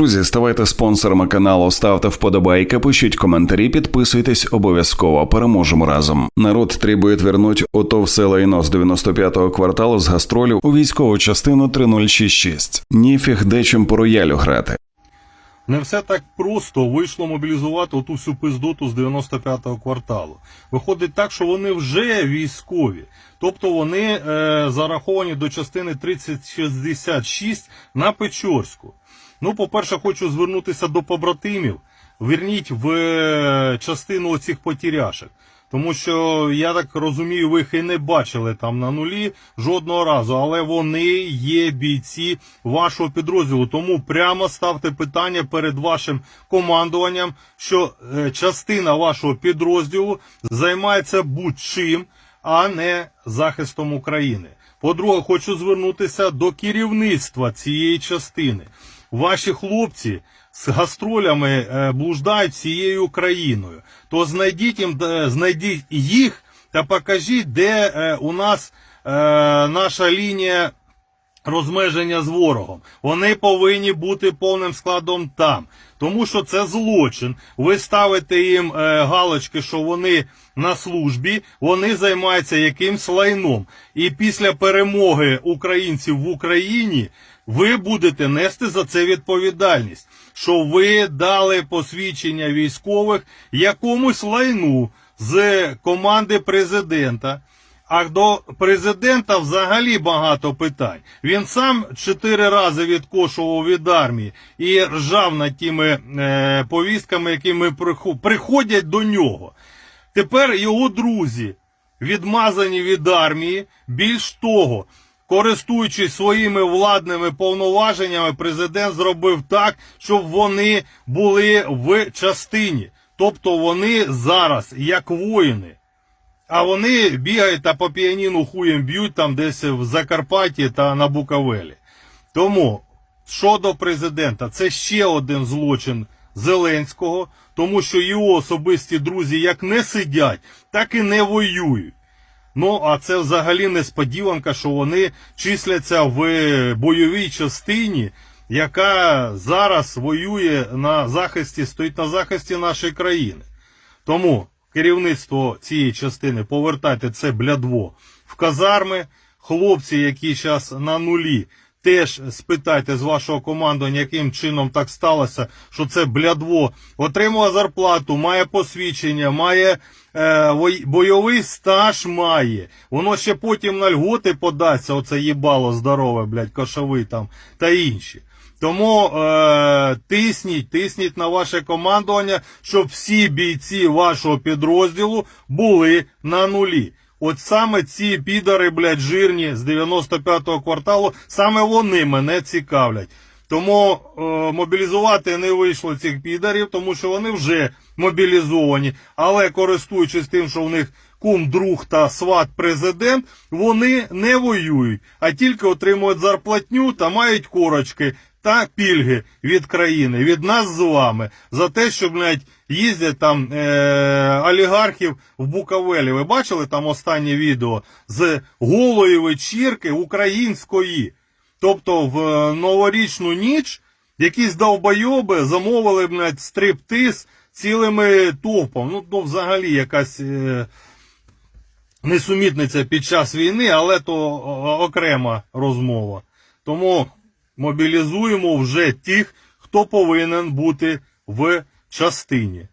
Друзі, ставайте спонсорами каналу, ставте вподобайки, пишіть коментарі, підписуйтесь обов'язково. Переможемо разом. Народ требує вернуть ото все лайно з 95-го кварталу з гастролю у військову частину 3066. Ніфіг дечим по роялю грати. Не все так просто вийшло мобілізувати оту всю пиздоту з 95-го кварталу. Виходить так, що вони вже військові. Тобто вони е, зараховані до частини 3066 на Печорську. Ну, по-перше, хочу звернутися до побратимів. Верніть в е, частину оцих потіряшек. Тому що я так розумію, ви їх і не бачили там на нулі жодного разу, але вони є бійці вашого підрозділу. Тому прямо ставте питання перед вашим командуванням, що е, частина вашого підрозділу займається будь-чим, а не захистом України. По-друге, хочу звернутися до керівництва цієї частини. Ваші хлопці з гастролями е, блуждають всією Україною. То знайдіть їм, е, знайдіть їх та покажіть, де е, у нас наша лінія розмеження з ворогом. Вони повинні бути повним складом там. Тому що це злочин. Ви ставите їм е, галочки, що вони на службі, вони займаються якимсь лайном. І після перемоги українців в Україні ви будете нести за це відповідальність. Що ви дали посвідчення військових якомусь лайну з команди президента. А до президента взагалі багато питань. Він сам чотири рази відкошував від армії і ржав над тими е, повістками, які ми приходять до нього. Тепер його друзі відмазані від армії. Більш того, користуючись своїми владними повноваженнями, президент зробив так, щоб вони були в частині. Тобто вони зараз як воїни. А вони бігають та по піаніну хуєм б'ють там десь в Закарпатті та на Буковелі. Тому щодо президента, це ще один злочин Зеленського, тому що його особисті друзі як не сидять, так і не воюють. Ну, а це взагалі несподіванка, що вони числяться в бойовій частині, яка зараз воює на захисті, стоїть на захисті нашої країни. Тому керівництво цієї частини повертайте це блядво в казарми. Хлопці, які зараз на нулі, теж спитайте з вашого командування, яким чином так сталося, що це блядво отримує зарплату, має посвідчення, має е, бойовий стаж має. Воно ще потім на льготи подасться, оце їбало здорове, блядь, кошовий там та інші. Тому е, тисніть, тисніть на ваше командування, щоб всі бійці вашого підрозділу були на нулі. От саме ці підари, блядь, жирні з 95-го кварталу, саме вони мене цікавлять. Тому е, мобілізувати не вийшло цих підарів, тому що вони вже мобілізовані. Але користуючись тим, що в них кум, друг та сват президент, вони не воюють, а тільки отримують зарплатню та мають корочки та пільги від країни, від нас з вами, за те, що блядь, їздять там е- олігархів в Буковелі. Ви бачили там останнє відео з голої вечірки української. Тобто в е, новорічну ніч якісь довбойоби замовили блядь, стриптиз цілими топом. Ну, ну взагалі якась е, несумітниця під час війни, але то окрема розмова. Тому мобілізуємо вже тих, хто повинен бути в частині.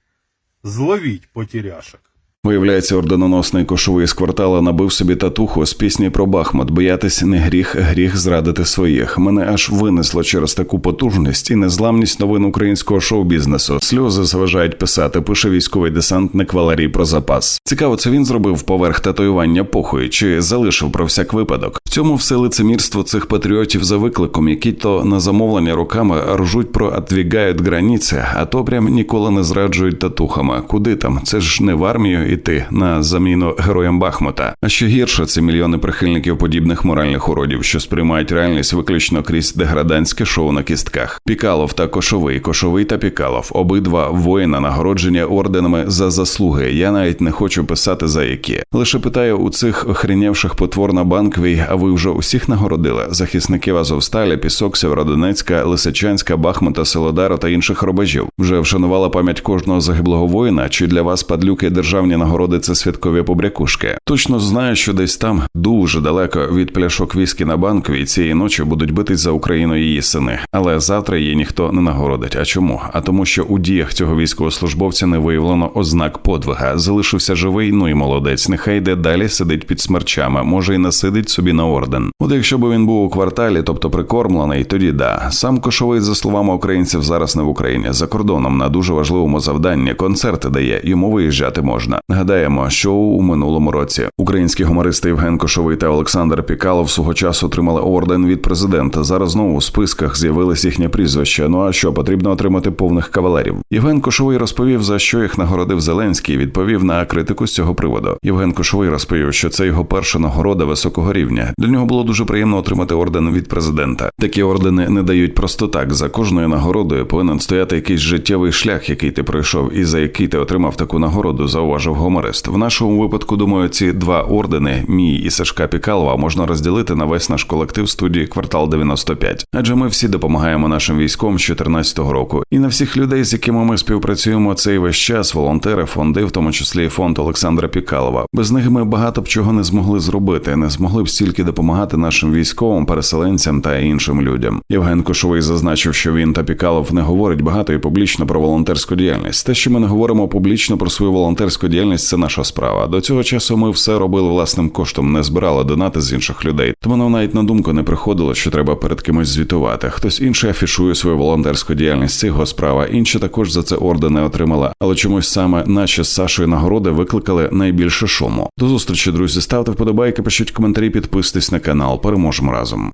Зловіть потіряшок. Виявляється, орденоносний кошовий з квартала набив собі татуху з пісні про Бахмут. Боятись не гріх, гріх зрадити своїх. Мене аж винесло через таку потужність і незламність новин українського шоу-бізнесу. Сльози заважають писати. Пише військовий десантник Валерій про запас. Цікаво, це він зробив поверх татуювання похуй чи залишив про всяк випадок. В цьому все лицемірство цих патріотів за викликом, які то на замовлення руками ржуть про «отвігають границі, а то прям ніколи не зраджують татухами. Куди там? Це ж не в армію іти на заміну героям Бахмута. А ще гірше це мільйони прихильників подібних моральних уродів, що сприймають реальність виключно крізь деградантське шоу на кістках. Пікалов та Кошовий, Кошовий та Пікалов, обидва воїна нагородження орденами за заслуги. Я навіть не хочу писати за які. Лише питаю у цих охренівших потвор на банковій, а ви вже усіх нагородили захисників Азовсталі, Пісок, Сєвєродонецька, Лисичанська, Бахмута, Селодару та інших рубежів. Вже вшанувала пам'ять кожного загиблого воїна. Чи для вас падлюки державні нагороди це святкові побрякушки? Точно знаю, що десь там дуже далеко від пляшок віскі на банковій цієї ночі будуть битись за Україну її сини. Але завтра її ніхто не нагородить. А чому? А тому, що у діях цього військовослужбовця не виявлено ознак подвига. Залишився живий, ну і молодець. Нехай йде далі сидить під смерчами, може й насидить собі на орден. От якщо б він був у кварталі, тобто прикормлений, тоді да. Сам кошовий, за словами українців, зараз не в Україні, за кордоном на дуже важливому завданні. Концерти дає, йому виїжджати можна. Нагадаємо, що у минулому році українські гумористи Євген Кошовий та Олександр Пікалов свого часу отримали орден від президента. Зараз знову у списках з'явились їхні прізвища. Ну а що потрібно отримати повних кавалерів? Євген Кошовий розповів, за що їх нагородив Зеленський. і Відповів на критику з цього приводу. Євген Кошовий розповів, що це його перша нагорода високого рівня. Для нього було дуже приємно отримати орден від президента. Такі ордени не дають просто так. За кожною нагородою повинен стояти якийсь життєвий шлях, який ти пройшов, і за який ти отримав таку нагороду, зауважив гуморист. В нашому випадку, думаю, ці два ордени, мій і Сашка Пікалова, можна розділити на весь наш колектив студії квартал 95. Адже ми всі допомагаємо нашим військовим з 2014 року. І на всіх людей, з якими ми співпрацюємо цей весь час, волонтери, фонди, в тому числі фонд Олександра Пікалова. Без них ми багато б чого не змогли зробити, не змогли б стільки допомагати нашим військовим, переселенцям та іншим людям. Євген Кошовий зазначив, що він та Пікалов не говорить багато і публічно про волонтерську діяльність. Те, що ми не говоримо публічно про свою волонтерську діяльність, це наша справа. До цього часу ми все робили власним коштом, не збирали донати з інших людей. Тому нам навіть на думку не приходило, що треба перед кимось звітувати. Хтось інший афішує свою волонтерську діяльність. Це його справа. Інші також за це ордени отримали. Але чомусь саме наші з Сашою нагороди викликали найбільше шуму. До зустрічі, друзі. Ставте вподобайки, пишіть коментарі, підписуйтесь на канал. Переможемо разом.